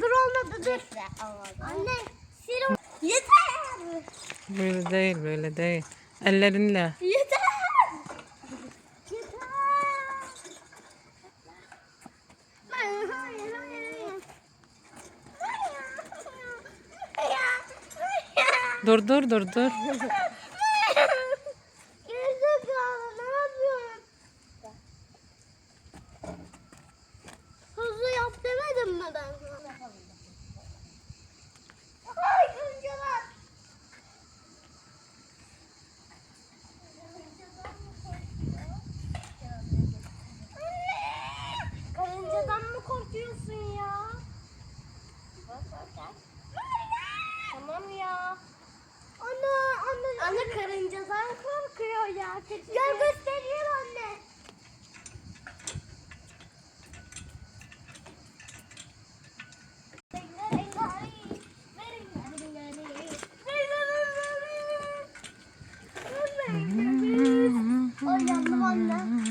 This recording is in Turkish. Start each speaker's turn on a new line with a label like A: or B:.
A: olmadı dur. Anne sil Yeter.
B: Böyle değil böyle değil. Ellerinle.
A: Yeter. Yeter. Hayır hayır hayır. Hayır. Hayır.
B: Dur dur dur dur.
A: Tamam ya. Ana, ana, ana karıncadan korkuyor ya. Kaçırıyor. Gel gösteriyor anne. Oynayalım anne.